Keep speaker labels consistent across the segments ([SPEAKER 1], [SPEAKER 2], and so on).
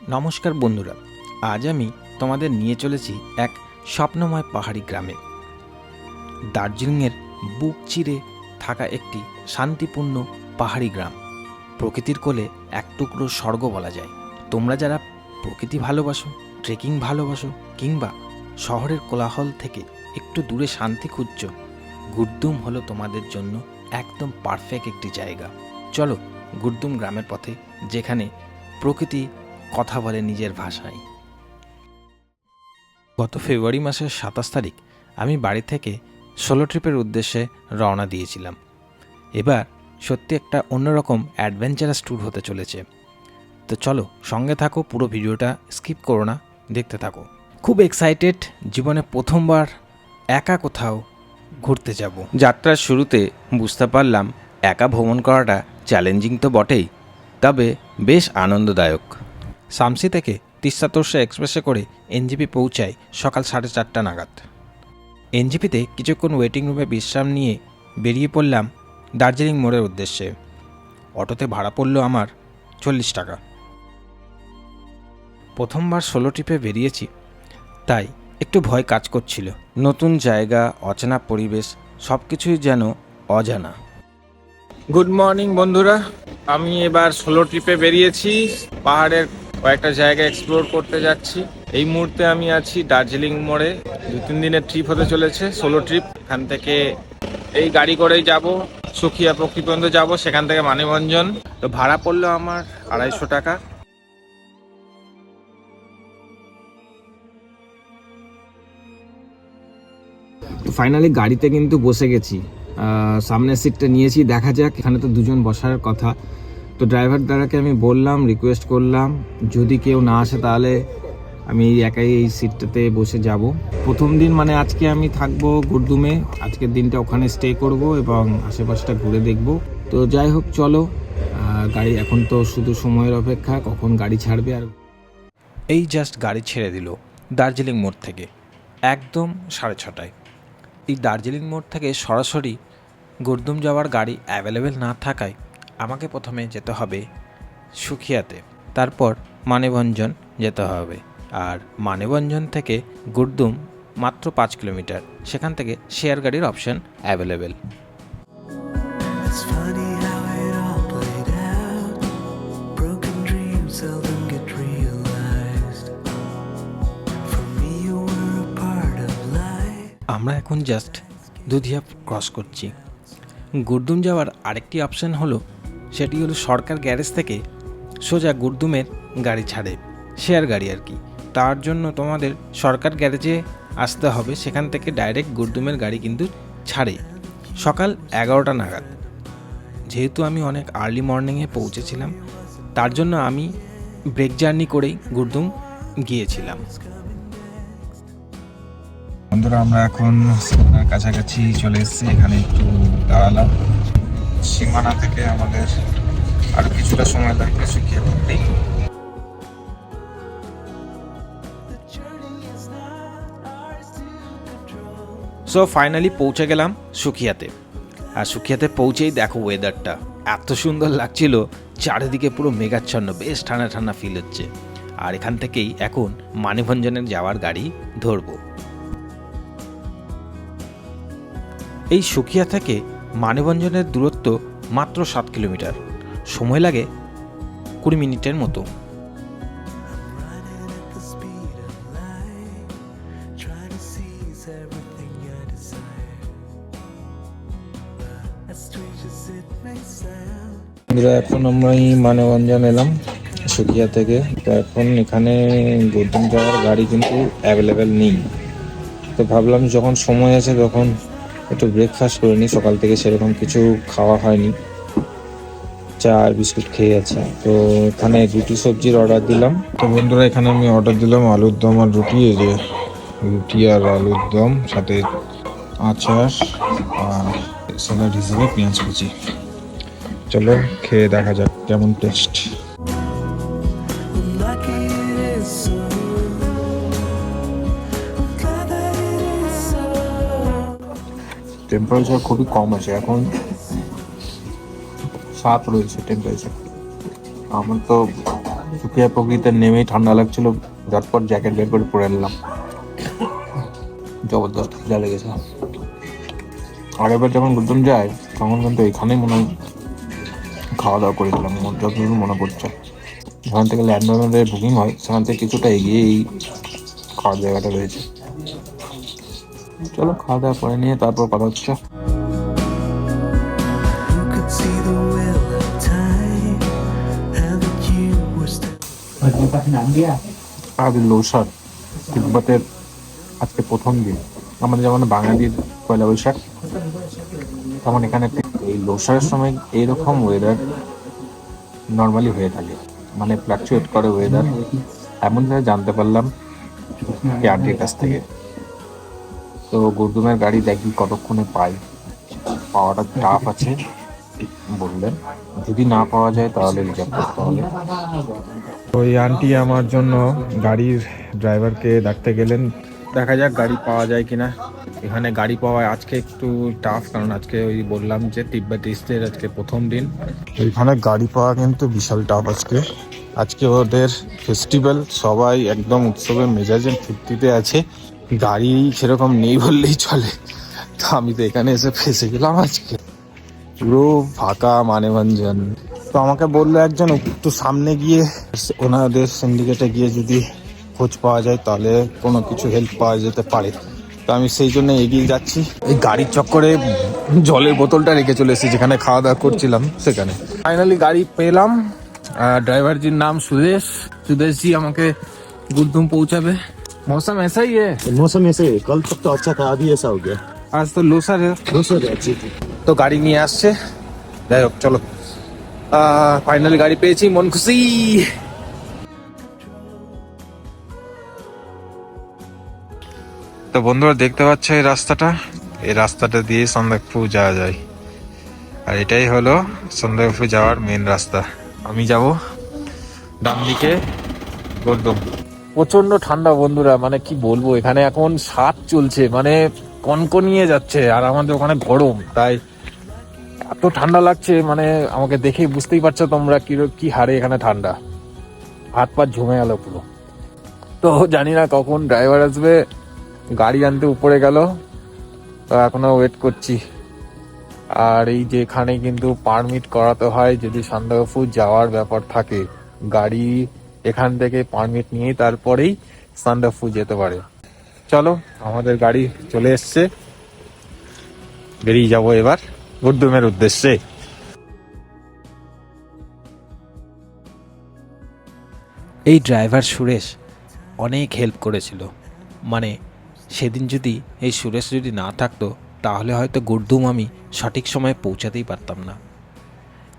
[SPEAKER 1] নমস্কার বন্ধুরা, আজ আমি তোমাদের নিয়ে চলেছি এক স্বপ্নময় পাহাড়ি গ্রামে। দার্জিলিংয়ের বুক চিরে থাকা একটি শান্তিপূর্ণ পাহাড়ি গ্রাম। প্রকৃতির কোলে এক টুকরো স্বর্গ বলা যায়। তোমরা যারা প্রকৃতি ভালোবাসো ট্রেকিং ভালোবাসো, কিংবা শহরের কোলাহল থেকে একটু দূরে শান্তি খুঁজছ, গুরদুম হলো তোমাদের জন্য একদম পারফেক্ট একটি জায়গা। চলো গুরদুম গ্রামের পথে, যেখানে প্রকৃতি কথা বলে নিজের ভাষায়। গত ফেব্রুয়ারি মাসের সাতাশ তারিখ আমি বাড়ি থেকে সোলো ট্রিপের উদ্দেশ্যে রওনা দিয়েছিলাম। এবার সত্যি একটা অন্যরকম অ্যাডভেঞ্চারাস ট্যুর হতে চলেছে। তো চলো সঙ্গে থাকো, পুরো ভিডিওটা স্কিপ করো না, দেখতে থাকো। খুব এক্সাইটেড, জীবনে প্রথমবার একা কোথাও ঘুরতে যাব। যাত্রার শুরুতে বুঝতে পারলাম, একা ভ্রমণ করাটা চ্যালেঞ্জিং তো বটেই, তবে বেশ আনন্দদায়ক। সামসি থেকে তিস্তা তোরসা এক্সপ্রেসে করে এনজিপি পৌঁছায় সকাল সাড়ে চারটা নাগাদ। এনজিপিতে কিছুক্ষণ ওয়েটিং রুমে বিশ্রাম নিয়ে বেরিয়ে পড়লাম দার্জিলিং মোড়ের উদ্দেশ্যে। অটোতে ভাড়া পড়ল আমার চল্লিশ টাকা। প্রথমবার সোলো ট্রিপে বেরিয়েছি, তাই একটু ভয় কাজ করছিল। নতুন জায়গা, অচেনা পরিবেশ সব কিছুই যেন অজানা। গুড মর্নিং বন্ধুরা, আমি এবার সোলো ট্রিপে বেরিয়েছি। পাহাড়ের কয়েকটা জায়গা এক্সপ্লোর করতে যাচ্ছি। এই মুহূর্তে আমি আছি দার্জিলিং মোড়ে। দু, তিন দিনের ট্রিপ হতে চলেছে সোলো ট্রিপ এখান থেকে এই গাড়ি করেই যাব, সুখিয়া পক্ষী পর্যন্ত যাব, সেখান থেকে মানিভঞ্জন তো ভাড়া পড়ল আমার আড়াইশো টাকা। তো ফাইনালি গাড়িতে কিন্তু বসে গেছি। সামনের সিটটা নিয়েছি, দেখা যাক। এখানে তো দুজন বসার কথা। তো ড্রাইভার দ্বারাকে আমি বললাম রিকোয়েস্ট করলাম, যদি কেউ না আসে তাহলে আমি একাই এই সিটটাতে বসে যাব। প্রথম দিন মানে আজকে আমি থাকব গুরদুমে, আজকের দিনটা ওখানে স্টে করব এবং আশেপাশটা ঘুরে দেখব। তো যাই হোক, চলো গাড়ি এখন তো শুধু সময়ের অপেক্ষা, কখন গাড়ি ছাড়বে আর এই জাস্ট গাড়ি ছেড়ে দিল দার্জিলিং মোড় থেকে, একদম সাড়ে ছটায়। এই দার্জিলিং মোড় থেকে সরাসরি গুরদুম যাওয়ার গাড়ি অ্যাভেলেবেল না থাকায় আমাকে প্রথমে যেতে হবে সুখিয়াতে তারপর মানেভঞ্জন যেতে হবে। আর মানেভঞ্জন থেকে গুরদুম মাত্র পাঁচ কিলোমিটার সেখান থেকে শেয়ার গাড়ির অপশন অ্যাভেলেবেল. আমরা এখন জাস্ট দুধিয়া ক্রস করছি। গুরদুম যাওয়ার আরেকটি অপশন হলো সেটি হলো সরকার গ্যারেজ থেকে সোজা গুরদুমের গাড়ি ছাড়ে, শেয়ার গাড়ি আর কি। তার জন্য তোমাদের সরকার গ্যারেজে আসতে হবে, সেখান থেকে ডাইরেক্ট গুরদুমের গাড়ি কিন্তু ছাড়ে। সকাল এগারোটা নাগাদ। যেহেতু আমি অনেক আর্লি মর্নিংয়ে পৌঁছেছিলাম, তার জন্য আমি ব্রেক জার্নি করেই গুরদুম গিয়েছিলাম।
[SPEAKER 2] বন্ধুরা, আমরা এখন কাছাকাছি চলে এসেছি, এখানে একটু দাঁড়ালাম। সীমানা থেকে আমাদের আরও কিছুটা সময় লাগবে
[SPEAKER 3] to control.
[SPEAKER 1] সো ফাইনালি পৌঁছে গেলাম সুখিয়াতে। আর সুখিয়াতে পৌঁছেই দেখো ওয়েদারটা এত সুন্দর লাগছিল, চারিদিকে পুরো মেঘাচ্ছন্ন, বেশ ঠান্ডা ঠান্ডা ফিল হচ্ছে। আর এখান থেকেই এখন মানিভঞ্জনের যাওয়ার গাড়ি ধরবো। এই সুখিয়া থেকে মানিভঞ্জনের দূরত্ব মাত্র সাত কিলোমিটার। সময় লাগে কুড়ি মিনিটের মতো।
[SPEAKER 2] এখন আমরা মানবঞ্জন এলাম, সুকিয়া থেকে। তো এখন এখানে গুরদুম যাওয়ার গাড়ি কিন্তু অ্যাভেলেবেল নেই। তো ভাবলাম যখন সময় আছে তখন একটু ব্রেকফাস্ট করে নিই। সকাল থেকে সেরকম কিছু খাওয়া হয়নি। চা আর বিস্কুট খেয়ে আছে। তো এখানে রুটি সবজির অর্ডার দিলাম। তো বন্ধুরা এখানে আমি অর্ডার দিলাম আলুর দম আর রুটি। এই যে রুটি আর আলুর দম সাথে আচার আর স্যালাড হিসেবে পেঁয়াজ কুচি। চলো খেয়ে দেখা যাক কেমন টেস্ট টেম্পারেচার খুবই কম আছে, এখন সাত রয়েছে টেম্পারেচার আমার তো
[SPEAKER 1] টিয়া প্রকৃতিতে নেমেই ঠান্ডা লাগছিল, ঝটপট জ্যাকেট বের করে পরে নিলাম। জবরদস্ত খিদা লেগেছে। আগেরবার যখন গুলদম যায়, তখন কিন্তু এখানেই মনে খাওয়া দাওয়া করেছিলাম মোট যতদূর মনে পড়ছে ওখান থেকে ল্যান্ডমার্কের বুকিং হয়, সেখান থেকে কিছুটা এগিয়ে এই খাওয়ার জায়গাটা রয়েছে। চলো, খাওয়া দাওয়া করে নিয়ে তারপর কথা হচ্ছে. আজ লৌসার তিব্বতের আজকে প্রথম দিন। আমাদের যেমন বাঙালির পয়লা বৈশাখ, তেমন এখানে এই লৌসারের সময় এইরকম ওয়েদার নর্মালি হয়ে থাকে। মানে ফ্লাকচুয়েট করে ওয়েদার এমনভাবে জানতে পারলাম আন্টির কাছ থেকে। তো গুরদুমের গাড়ি দেখি কতক্ষণে পাই। পাওয়াটা টাফ আছে বললেন। যদি না পাওয়া যায় তাহলে রিজার্ভ করতে হবে। ওই আন্টি আমার জন্য গাড়ির ড্রাইভারকে ডাকতে গেলেন। দেখা যাক গাড়ি পাওয়া যায় কিনা। এখানে গাড়ি পাওয়া আজকে একটু টাফ কারণ আজকে ওই বললাম যে তিব্বতিস্টের আজকে প্রথম দিন। এখানে গাড়ি পাওয়া কিন্তু বিশাল টাফ আজকে। আজকে ওদের ফেস্টিভ্যাল সবাই একদম উৎসবের মেজাজের ফুর্তিতে আছে। গাড়ি সেরকম নেই বললেই চলে। তো আমি তো এখানে এসে ফেসে গেলাম আজকে। পুরো ফাঁকা মানেভঞ্জন তো আমাকে বলল একজন, একটু সামনে গিয়ে ওনাদের সিন্ডিকেটে গিয়ে যদি খোঁজ পাওয়া যায়, তাহলে কোনো কিছু হেল্প পাওয়া যেতে পারে। তো আমি সেই জন্য এগিয়ে যাচ্ছি। এই গাড়ির চক্করে জলের বোতলটা রেখে চলে এসেছি, যেখানে খাওয়া দাওয়া করছিলাম সেখানে। ফাইনালি গাড়ি পেলাম। ড্রাইভারজির নাম সুদেশ। সুদেশজি আমাকে গুরদুম পৌঁছাবে। মৌসুম ऐसा ही है
[SPEAKER 4] मौसम ऐसे है कल तक तो अच्छा था अभी ऐसा हो गया
[SPEAKER 1] আজ তো লোসার है
[SPEAKER 4] दूसरा तो अच्छी थी
[SPEAKER 1] তো গাড়ি নিয়ে আসছে যাই হোক চলো ফাইনালি গাড়ি পেয়েছি মন খুশি তো বন্ধুরা দেখতে পাচ্ছ এই রাস্তাটা এই রাস্তাটা দিয়ে সন্দেকপুর যাওয়া যায় আর এটাই হলো সন্দেকপুর যাওয়ার মেন রাস্তা আমি যাব ডান দিকে গর্দম প্রচণ্ড ঠান্ডা বন্ধুরা মানে কি বলব, এখানে এখন সাত চলছে মানে কনকনিয়ে যাচ্ছে, আর আমাদের ওখানে গরম, তাই এত ঠান্ডা লাগছে মানে আমাকে দেখেই বুঝতেই পারছ তোমরা কি কি হারে এখানে ঠান্ডা। হাত পা ঝুমে গেল পুরো। তো জানি না কখন ড্রাইভার আসবে, গাড়ি আনতে উপরে গেল, তো এখনও ওয়েট করছি। আর এই যে এখানে কিন্তু পারমিট করাতে হয়, যদি সান্দাকফু যাওয়ার ব্যাপার থাকে, গাড়ি এখান থেকে পারমিট নিয়ে তারপরেই সান্দাকফু যেতে পারে। চলো, আমাদের গাড়ি চলে এসছে। বেরিয়ে যাব এবার গুরদুমের উদ্দেশ্যে।
[SPEAKER 5] এই ড্রাইভার সুরেশ অনেক হেল্প করেছিল। মানে সেদিন যদি এই সুরেশ যদি না থাকতো, তাহলে হয়তো গুরদুম আমি সঠিক সময়ে পৌঁছাতেই পারতাম না।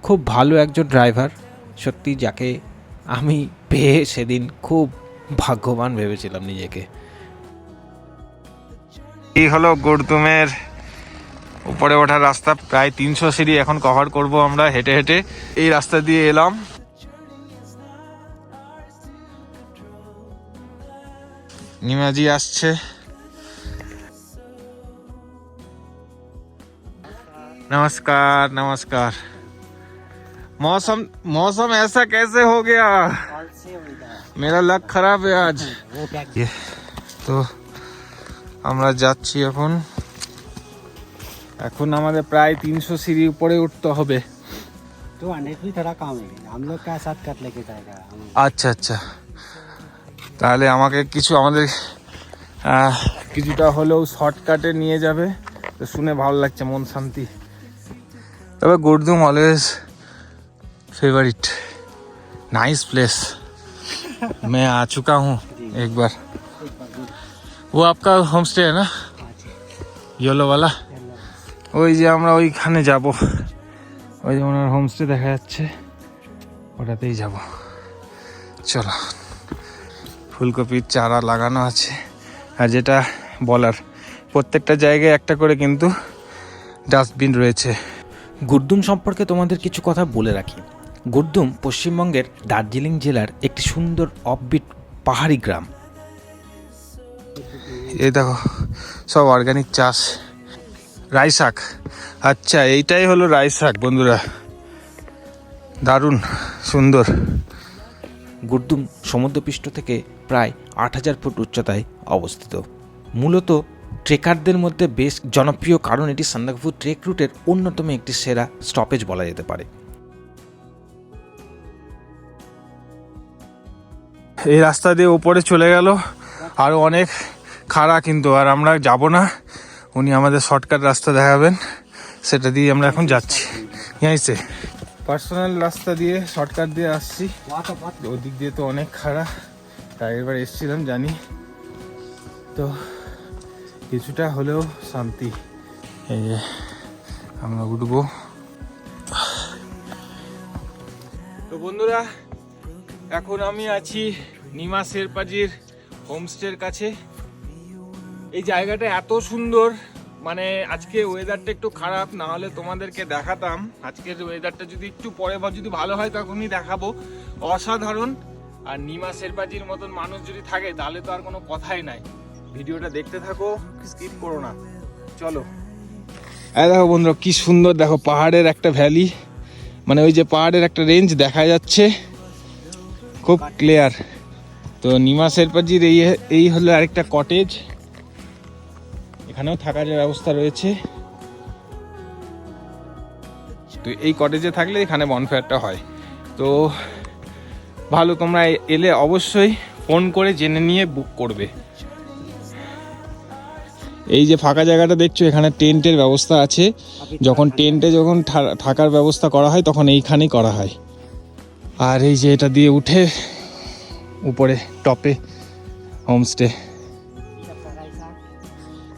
[SPEAKER 5] খুব ভালো একজন ড্রাইভার সত্যি যাকে আমি পেয়ে সেদিন খুব ভাগ্যবান ভেবেছিলাম নিজেকে।
[SPEAKER 1] এই হলো গৌতমের উপরে ওঠার রাস্তা। প্রায় তিনশো সিঁড়ি এখন কভার করব আমরা হেঁটে হেঁটে। এই রাস্তা দিয়ে এলাম। নিমাজি আসছে। নমস্কার নমস্কার। मौसम मौसम ऐसा कैसे हो गया मेरा लक खराब है आज ये তো আমরা যাচ্ছি এখন এখন আমাদের প্রায় তিনশো সিঁড়ি উপরে উঠতে হবে
[SPEAKER 4] टू हंड्रेड भी थोड़ा कम है हम लोग का साथ कट लेके जाएगा हम
[SPEAKER 1] আচ্ছা আচ্ছা তাহলে আমাকে কিছু আমাদের আহ, কিছুটা হলেও শর্টকাটে নিয়ে যাবে তো শুনে ভালো লাগছে মন শান্তি তবে Gurdum always favourite nice place मैं आ चुका हूँ एक बार वो आपका होम स्टे है ना येलो वाला ওই যে আমরা ওইখানে যাব ওই যে ওনার হোমস্টে দেখা যাচ্ছে ওটাতেই যাব চলো ফুলকপির চারা লাগানো আছে আর যেটা বলার প্রত্যেকটা জায়গায় একটা করে কিন্তু ডাস্টবিন রয়েছে
[SPEAKER 5] গুরদুম সম্পর্কে তোমাদের কিছু কথা বলে রাখি গুরদুম পশ্চিমবঙ্গের দার্জিলিং জেলার একটি সুন্দর অফবিট পাহাড়ি গ্রাম।
[SPEAKER 1] এই দেখো সব অর্গানিক চাষ। রাই শাক আচ্ছা এইটাই হলো রাই শাক বন্ধুরা। দারুণ সুন্দর।
[SPEAKER 5] গুরদুম সমুদ্রপৃষ্ঠ থেকে প্রায় আট হাজার ফুট উচ্চতায় অবস্থিত। মূলত ট্রেকারদের মধ্যে বেশ জনপ্রিয় কারণ এটি সান্দাকফু ট্রেক রুটের অন্যতম একটি সেরা স্টপেজ বলা যেতে পারে।
[SPEAKER 1] এই রাস্তা দিয়ে ওপরে চলে গেল। আরও অনেক খাড়া কিন্তু, আর আমরা যাব না। উনি আমাদের শর্টকাট রাস্তা দেখাবেন। সেটা দিয়ে আমরা এখন যাচ্ছি। ইয়াইছে পার্সোনাল রাস্তা দিয়ে শর্টকাট দিয়ে আসছি। ওদিক দিয়ে তো অনেক খাড়া। তাই এবার এসেছিলাম, জানি। তো কিছুটা হলেও শান্তি। এই যে আমরা উঠবো। তো বন্ধুরা, এখন আমি আছি নিমা শেরপাজির হোমস্টের কাছে। এই জায়গাটা এত সুন্দর মানে আজকে ওয়েদারটা একটু খারাপ, না হলে তোমাদেরকে দেখাতাম। আজকের ওয়েদারটা যদি একটু পরে বা যদি ভালো হয়, তখনই দেখাবো। অসাধারণ। আর নিমা শেরপাজির মতন মানুষ যদি থাকে, তাহলে তো আর কোনো কথাই নাই। ভিডিওটা দেখতে থাকো স্কিপ করো না। চলো। এই দেখো বন্ধুরা, কি সুন্দর দেখো, পাহাড়ের একটা ভ্যালি মানে ওই যে পাহাড়ের একটা রেঞ্জ দেখা যাচ্ছে। খুব ক্লিয়ার তো নিমা শেরপাজির এই এই হলো আরেকটা কটেজ এখানেও থাকার ব্যবস্থা রয়েছে। তো এই কটেজে থাকলে এখানে বনফায়ারটা হয়। তো ভালো, তোমরা এলে অবশ্যই ফোন করে জেনে নিয়ে বুক করবে। এই যে ফাঁকা জায়গাটা দেখছ, এখানে টেন্টের ব্যবস্থা আছে। যখন টেন্টে যখন থাকার ব্যবস্থা করা হয়, তখন এইখানেই করা হয়। আর এই যে এটা দিয়ে উঠে উপরে টপে হোমস্টে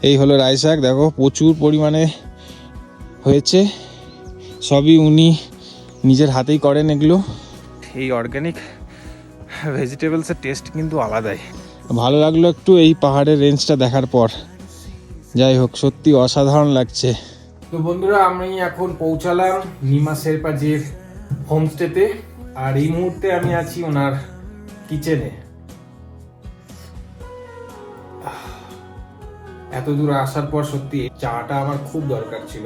[SPEAKER 1] এই হলো রাইশাক দেখো প্রচুর পরিমাণে হয়েছে। সবই উনি নিজের হাতেই করেন এগুলো। এই অর্গ্যানিক ভেজিটেবলসের টেস্ট কিন্তু আলাদাই। ভালো লাগল একটু এই পাহাড়ের রেঞ্জটা দেখার পর। যাই হোক সত্যি অসাধারণ লাগছে।
[SPEAKER 2] তো বন্ধুরা আমি এখন পৌঁছালাম নিমা শেরপাজির হোমস্টেতে আর এই মুহূর্তে আমি আছি ওনার কিচেনে? এত দূর আসার পর সত্যি চাটা আমার খুব দরকার ছিল।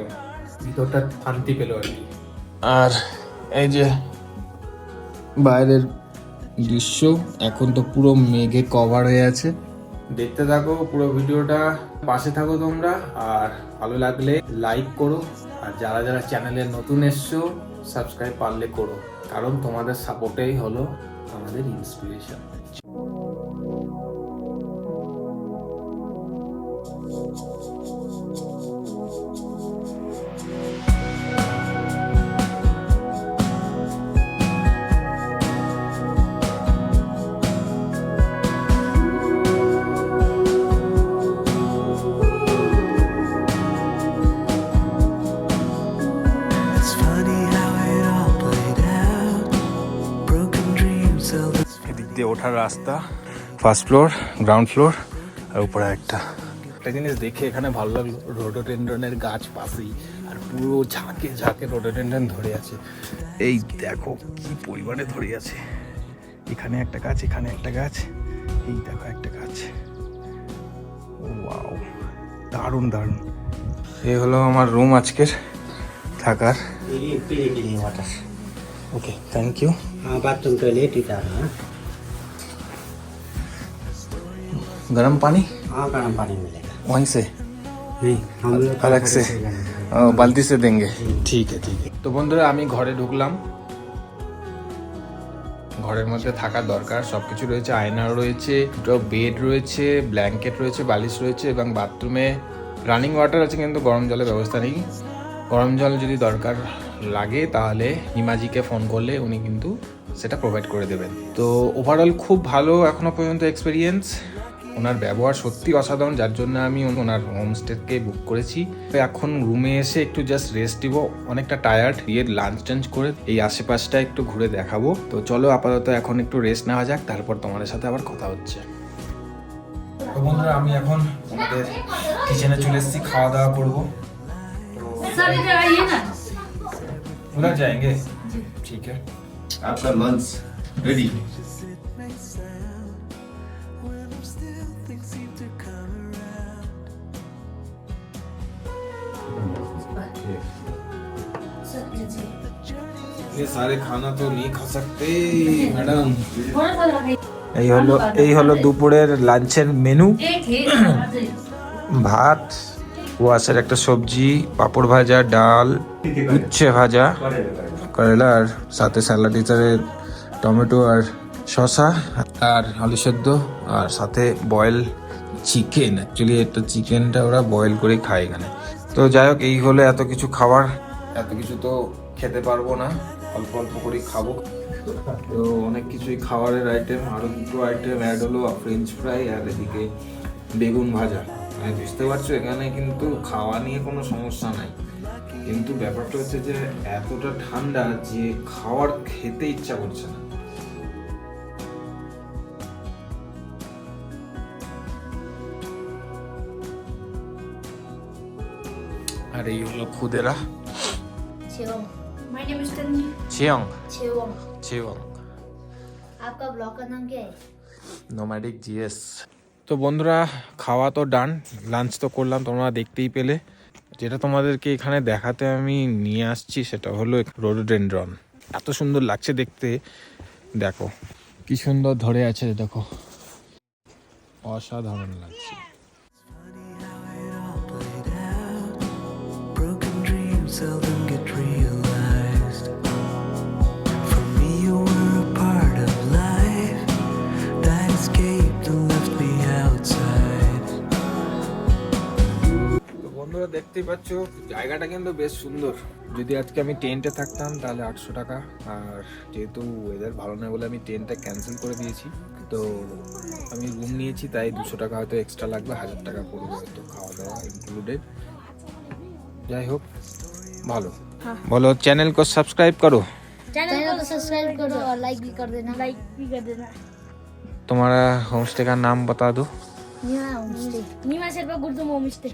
[SPEAKER 2] ভিতরটা শান্তি পেল আর কি।
[SPEAKER 1] আর এই যে বাইরের দৃশ্য এখন তো পুরো মেঘে কভার হয়ে আছে।
[SPEAKER 2] দেখতে থাকো পুরো ভিডিওটা পাশে থাকো তোমরা আর ভালো লাগলে লাইক করো আর যারা যারা চ্যানেলে নতুন এসছো সাবস্ক্রাইব পারলে করো। কারণ তোমাদের সাপোর্টেই হলো
[SPEAKER 3] are
[SPEAKER 1] an inspiration. ওঠার রাস্তা ফার্স্ট ফ্লোর গ্রাউন্ড ফ্লোর আর উপরে একটা। একটা জিনিস দেখে এখানে ভালো লাগল রোডোডেন্ড্রনের গাছ পাশেই আর পুরো ঝাঁকে ঝাঁকে রোডোডেন্ড্রন ধরে আছে। এই দেখো কি পরিমাণে ধরে আছে। এখানে একটা গাছ এখানে একটা গাছ এই দেখো একটা গাছ। ওয়াও দারুণ দারুণ। এই হলো আমার রুম আজকের থাকার।
[SPEAKER 4] Okay
[SPEAKER 1] thank you bathroom
[SPEAKER 4] toilet এটা गर्म पानी? हाँ गर्म पानी मिलेगा।
[SPEAKER 1] वहीं से?
[SPEAKER 4] नहीं हम लोग
[SPEAKER 1] अलग से। বালতি সে দেঙ্গে ঠিক আছে ঠিক
[SPEAKER 2] তো বন্ধুরা আমি ঘরে ঢুকলাম। ঘরের মধ্যে থাকা দরকার সব কিছু রয়েছে আয়না রয়েছে দুটো বেড রয়েছে ব্ল্যাঙ্কেট রয়েছে বালিশ রয়েছে এবং বাথরুমে রানিং ওয়াটার আছে কিন্তু গরম জলের ব্যবস্থা নেই। গরম জল যদি দরকার লাগে তাহলে নিমাজিকে ফোন করলে উনি কিন্তু সেটা প্রোভাইড করে দেবেন। তো ওভারঅল খুব ভালো এখনও পর্যন্ত এক্সপিরিয়েন্স ওনার ব্যবহার সত্যি অসাধারণ যার জন্য আমি ওনার হোমস্টেকে বুক করেছি তো এখন রুমে এসে একটু জাস্ট রেস্ট দিব অনেকটা টায়ার্ড দিয়ে লাঞ্চ টাঞ্চ করে এই আশেপাশটা একটু ঘুরে দেখাবো তো চলো আপাতত এখন একটু রেস্ট নেওয়া যাক তারপর তোমাদের সাথে আবার কথা হচ্ছে তো বন্ধুরা আমি এখন আমাদের কিচেনে চলে এসেছি খাওয়া দাওয়া করবো
[SPEAKER 6] सर इधर आइए ना
[SPEAKER 2] उधर जाएंगे ठीक है
[SPEAKER 7] आपका लंच रेडी
[SPEAKER 6] सर लीजिए
[SPEAKER 1] ये सारे खाना तो नहीं खा सकते मैडम
[SPEAKER 6] थोड़ा सा रखें
[SPEAKER 1] এই হলো এই হলো দুপুরের লাঞ্চের মেনু
[SPEAKER 6] एक है
[SPEAKER 1] ভাত কুয়াশার একটা সবজি পাঁপড় ভাজা ডাল উচ্ছে ভাজা করেলা আর সাথে স্যালাড হিসাবে টমেটো আর শসা আর আলু সেদ্ধ আর সাথে বয়েল চিকেন অ্যাকচুয়ালি এটা চিকেনটা ওরা বয়েল করে খায় এখানে তো যাই হোক এই হলো এত কিছু খাবার এত কিছু তো খেতে পারবো না অল্প অল্প করে খাব। তো অনেক কিছুই খাবারের আইটেম আরও দুটো আইটেম অ্যাড হলো ফ্রেঞ্চ ফ্রাই আর এদিকে বেগুন ভাজা। মানে বুঝতে পারছ এখানে কিন্তু খাওয়া নিয়ে কোনো সমস্যা নাই। কিন্তু ব্যাপারটা হচ্ছে যে এতটা ঠান্ডা যে খাওয়ার খেতে ইচ্ছা করছে না। আর এই হলো খুদেরা।
[SPEAKER 8] My name is Stanley.
[SPEAKER 1] 지영. 재원.
[SPEAKER 8] 지영. 아까
[SPEAKER 1] 블로그 한게 nomadic GS তো বন্ধুরা খাওয়া তো ডান লাঞ্চ তো করলাম তোমরা দেখতেই পেলে যেটা তোমাদেরকে এখানে দেখাতে আমি নিয়ে আসছি সেটা হলো রোডোডেন্ড্রন এত সুন্দর লাগছে দেখতে দেখো কি সুন্দর ধরে আছে দেখো অসাধারণ লাগছে দেখতেই পাচ্ছ জায়গাটা কিন্তু বেশ সুন্দর যদি আজকে আমি টেন্টে থাকতাম তাহলে আটশো টাকা আর যেহেতু ওয়েদার ভালো নয় বলে আমি টেন্টটা ক্যান্সেল করে দিয়েছি তো আমি রুম নিয়েছি তাই দুশো টাকা হয়তো এক্সট্রা লাগবে হাজার টাকা পড়বে হয়তো খাওয়া দাওয়া ইনক্লুডেড যাই হোক ভালো বলো চ্যানেল को सब्सक्राइब करो
[SPEAKER 8] चैनल को सब्सक्राइब करो और लाइक भी कर देना लाइक भी कर देना
[SPEAKER 1] तुम्हारा होम स्टे का नाम बता दो
[SPEAKER 8] नीमा होमस्टे नीमा शेरपा गुरुदुम होमस्टे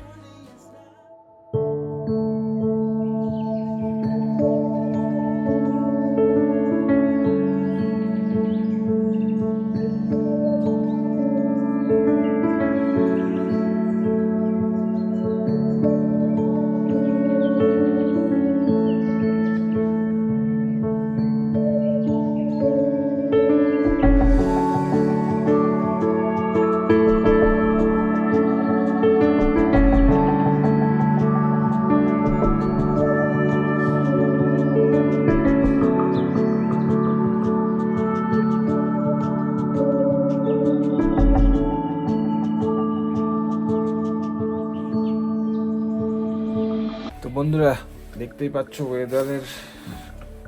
[SPEAKER 1] দেখতেই পাচ্ছ ওয়েদারের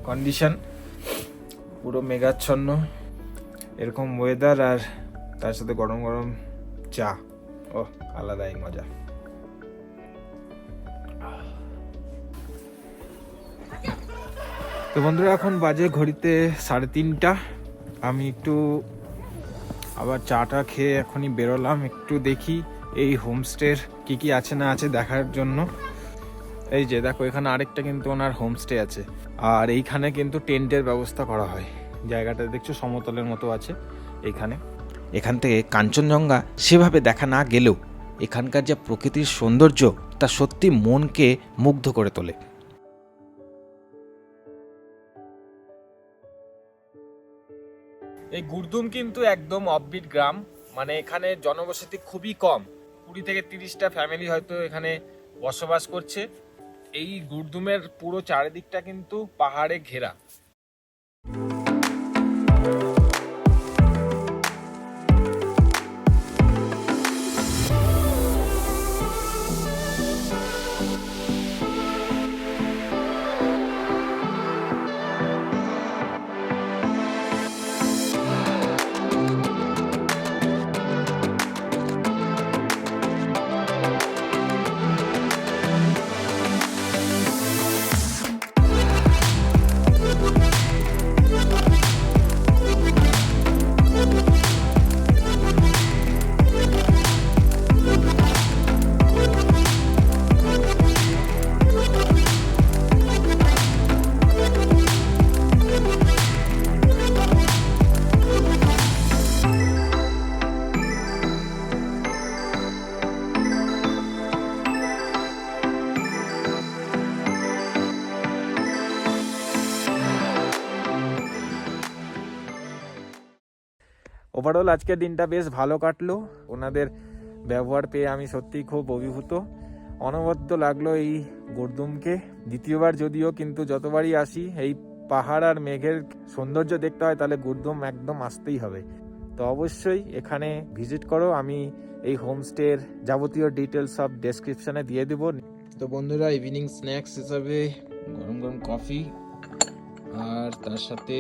[SPEAKER 1] কন্ডিশন পুরো মেঘাচ্ছন্ন। এরকম ওয়েদার আর তার সাথে গরম গরম চা। ও আলাদাই মজা। তো বন্ধুরা, এখন বাজে ঘড়িতে সাড়ে তিনটা। আমি একটু আবার চাটা খেয়ে এখনই বেরোলাম। একটু দেখি এই হোমস্টের কি কি আছে না আছে দেখার জন্য। এই যে দেখো, এখানে আরেকটা কিন্তু ওনার হোমস্টে আছে। আর এইখানে কিন্তু টেন্টের ব্যবস্থা করা হয়। জায়গাটা দেখছ, সমতলের মতো আছে এইখানে।
[SPEAKER 5] এখান থেকে কাঞ্চনজঙ্ঘা সেভাবে দেখা না গেলেও এখানকার যা প্রকৃতির সৌন্দর্য, তা সত্যি মনকে মুগ্ধ করে তোলে।
[SPEAKER 1] এই গুরদুম কিন্তু একদম অফবিট গ্রাম। মানে এখানে জনবসতি খুবই কম। কুড়ি থেকে তিরিশটা ফ্যামিলি হয়তো এখানে বসবাস করছে। এই গুরদুমের পুরো চারিদিকটা কিন্তু পাহাড়ে ঘেরা।
[SPEAKER 9] ওভারঅল আজকের দিনটা বেশ ভালো কাটলো। ওনাদের ব্যবহার পেয়ে আমি সত্যিই খুব অভিভূত। অনবদ্য লাগল এই গোর্দুমকে। দ্বিতীয়বার যদিও, কিন্তু যতবারই আসি, এই পাহাড় আর মেঘের সৌন্দর্য দেখতে হয়, তাহলে গুরদুম একদম আসতেই হবে। তো অবশ্যই এখানে ভিজিট করো, আমি এই হোমস্টের যাবতীয় ডিটেলস সব ডেসক্রিপশানে দিয়ে দেবো। তো বন্ধুরা ইভিনিং স্ন্যাক্স হিসাবে গরম গরম কফি আর তার সাথে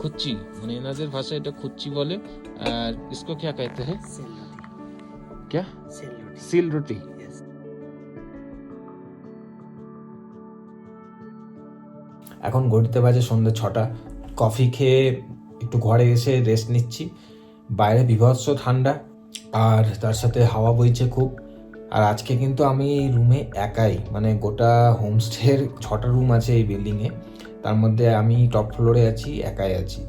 [SPEAKER 9] খুচ্চি মানে এনাদের ভাষায় এটা খুচ্চি বলে আর ইসকো क्या कहते हैं
[SPEAKER 4] सेल
[SPEAKER 9] क्या
[SPEAKER 4] सेल
[SPEAKER 9] সিল রুটি
[SPEAKER 4] यस
[SPEAKER 1] এখন ঘড়িতে বাজে সন্ধ্যে ছটা কফি খেয়ে একটু ঘরে এসে রেস্ট নিচ্ছি বাইরে বিভৎস ঠান্ডা আর তার সাথে হাওয়া বইছে খুব আর আজকে কিন্তু আমি এই রুমে একাই মানে গোটা হোমস্টের ছটা রুম আছে এই বিল্ডিংয়ে তার মধ্যে আমি টপ ফ্লোরে আছি একাই আছি।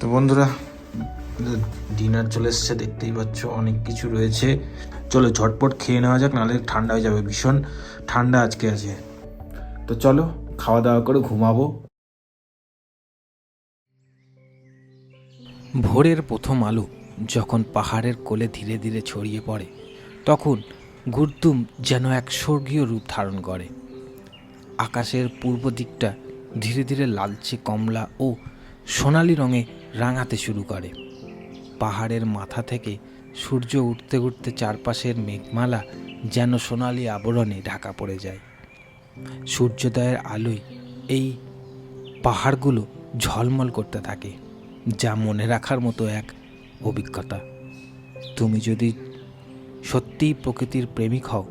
[SPEAKER 1] তো বন্ধুরা ডিনার চলে এসছে দেখতেই পাচ্ছ অনেক কিছু রয়েছে। চলো ঝটপট খেয়ে নেওয়া যাক নাহলে ঠান্ডা হয়ে যাবে ভীষণ ঠান্ডা আজকে আছে। তো চলো খাওয়া দাওয়া করে ঘুমাবো। ভোরের প্রথম আলো যখন পাহাড়ের কোলে ধীরে ধীরে ছড়িয়ে পড়ে তখন গুরদুম যেন এক স্বর্গীয় রূপ ধারণ করে। আকাশের পূর্ব দিকটা ধীরে ধীরে লালচে কমলা ও সোনালি রঙে রাঙাতে শুরু করে। পাহাড়ের মাথা থেকে সূর্য উঠতে উঠতে চারপাশের মেঘমালা যেন সোনালি আবরণে ঢাকা পড়ে যায়। সূর্যোদয়ের আলোয় এই পাহাড়গুলো ঝলমল করতে থাকে, যা মনে রাখার মতো এক অভিজ্ঞতা। তুমি যদি সত্যিই প্রকৃতির প্রেমিক হও,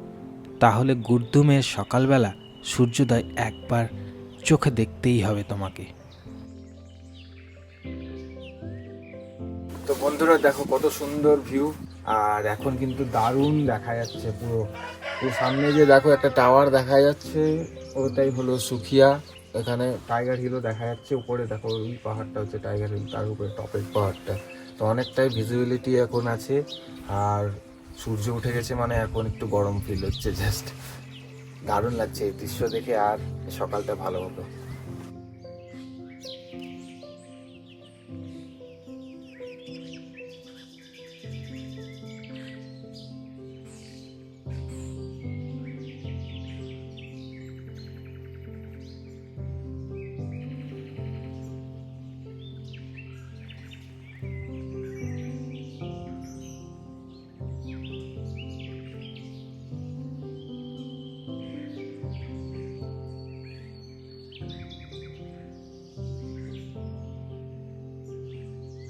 [SPEAKER 1] তাহলে গুরদুমের সকালবেলা সূর্যোদয় একবার চোখে দেখতেই হবে তোমাকে।
[SPEAKER 10] তো বন্ধুরা, দেখো কত সুন্দর ভিউ আর এখন কিন্তু দারুণ দেখা যাচ্ছে পুরো। পুরো সামনে যে দেখো একটা টাওয়ার দেখা যাচ্ছে, ওটাই হলো সুখিয়া। এখানে টাইগার হিলও দেখা যাচ্ছে, উপরে দেখো ওই পাহাড়টা হচ্ছে টাইগার হিল তার উপরে টপের পাহাড়টা। তো অনেকটাই ভিজিবিলিটি এখন আছে, আর সূর্য উঠে গেছে মানে এখন একটু গরম ফিল হচ্ছে জাস্ট দারুণ লাগছে এই দৃশ্য দেখে আর সকালটা ভালো হতো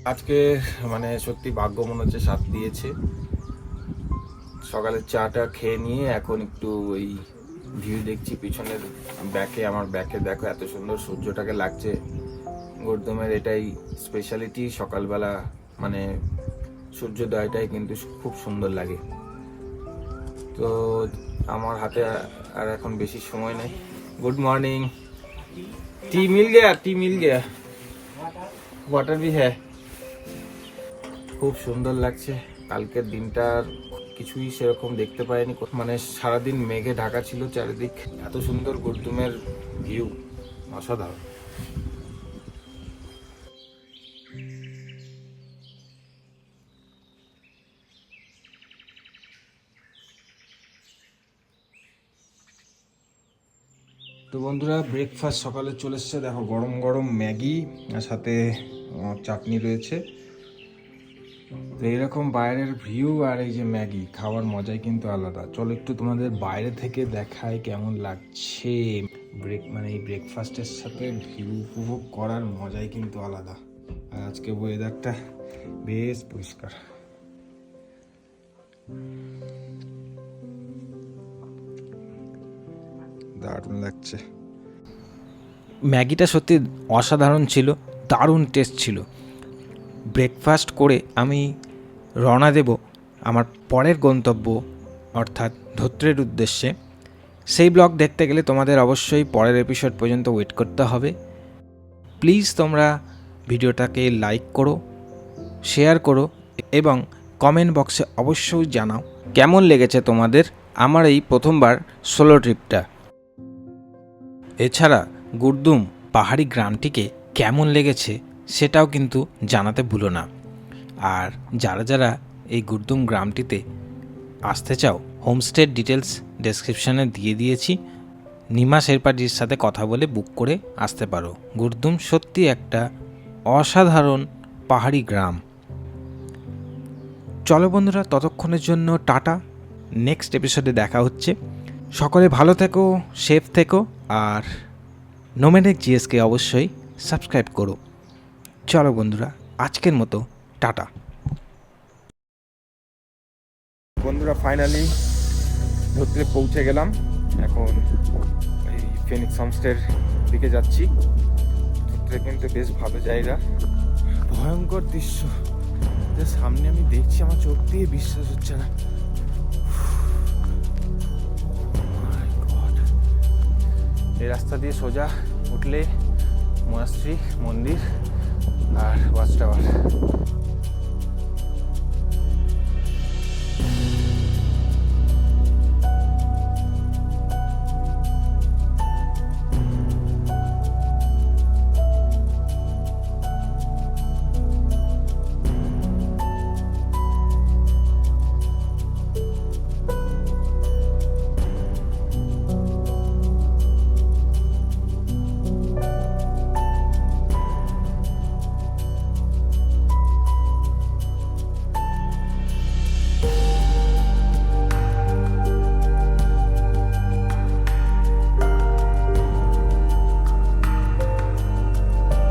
[SPEAKER 10] আজকে মানে সত্যি ভাগ্য মনে হচ্ছে সাথ দিয়েছে সকালের চাটা খেয়ে নিয়ে এখন একটু ওই ভিউ দেখছি পিছনের ব্যাকে আমার ব্যাকে দেখো এত সুন্দর সূর্যটাকে লাগছে গৌতমের এটাই স্পেশালিটি সকালবেলা মানে সূর্যোদয়টাই কিন্তু খুব সুন্দর লাগে তো আমার হাতে আর এখন বেশি সময় নেই গুড মর্নিং टी मिल गया टी मिल गया वाटर भी है খুব সুন্দর লাগছে। কালকের দিনটার কিছুই সেরকম দেখতে পাইনি। মানে সারাদিন মেঘে ঢাকা ছিল চারিদিক। এত সুন্দর গুরদুমের ভিউ অসাধারণ। তো বন্ধুরা ব্রেকফাস্ট সকালে চলে এসছে। দেখো, গরম গরম ম্যাগি আর সাথে চাটনি রয়েছে। তো এরকম বাইরের ভিউ আর এই যে ম্যাগি, খাওয়ার মজাই কিন্তু আলাদা। চলো একটু তোমাদের বাইরে থেকে দেখায় কেমন লাগছে। ব্রেক মানে এই ব্রেকফাস্টের সাথে ভিউ উপভোগ করার মজাই কিন্তু আলাদা। আর আজকে ওয়েদারটা বেশ পরিষ্কার। দারুণ লাগছে।
[SPEAKER 1] ম্যাগিটা সত্যি অসাধারণ ছিল, দারুণ টেস্ট ছিল। ব্রেকফাস্ট করে আমি রওনা দেব আমার পরের গন্তব্য, অর্থাৎ ধত্রের উদ্দেশ্যে। সেই ব্লগ দেখতে গেলে তোমাদের অবশ্যই পরের এপিসোড পর্যন্ত ওয়েট করতে হবে। প্লিজ তোমরা ভিডিওটাকে লাইক করো শেয়ার করো এবং কমেন্ট বক্সে অবশ্যই জানাও কেমন লেগেছে তোমাদের আমার এই প্রথমবার সোলো ট্রিপটা এছাড়া গুরদুম পাহাড়ি গ্রামটিকে কেমন লেগেছে সেটাও কিন্তু জানাতে ভুলো না। আর যারা যারা এই গুরদুম গ্রামটিতে আসতে চাও, হোমস্টের ডিটেলস ডেসক্রিপশানে দিয়ে দিয়েছি। নিমা শেরপাজির সাথে কথা বলে বুক করে আসতে পারো। গুরদুম সত্যি একটা অসাধারণ পাহাড়ি গ্রাম। চলো বন্ধুরা, ততক্ষণের জন্য টাটা। নেক্সট এপিসোডে দেখা হচ্ছে। সকলে ভালো থেকো, সেফ থেকো, আর নোমেনেক জিএসকে অবশ্যই সাবস্ক্রাইব করো। চলো বন্ধুরা, আজকের মতো, টাটা।
[SPEAKER 11] বন্ধুরা ফাইনালি ধরতে পৌঁছে গেলাম। এখন এই ফেনিক্স হোমস্টের দিকে যাচ্ছি। ধরতে কিন্তু বেশ ভালো জায়গা। ভয়ঙ্কর দৃশ্য। যে সামনে আমি দেখছি, আমার চোখ দিয়ে বিশ্বাস হচ্ছে না। এই রাস্তা দিয়ে সোজা উঠলে মনাস্ট্রি মন্দির। আর ওয়াচ টাওয়ার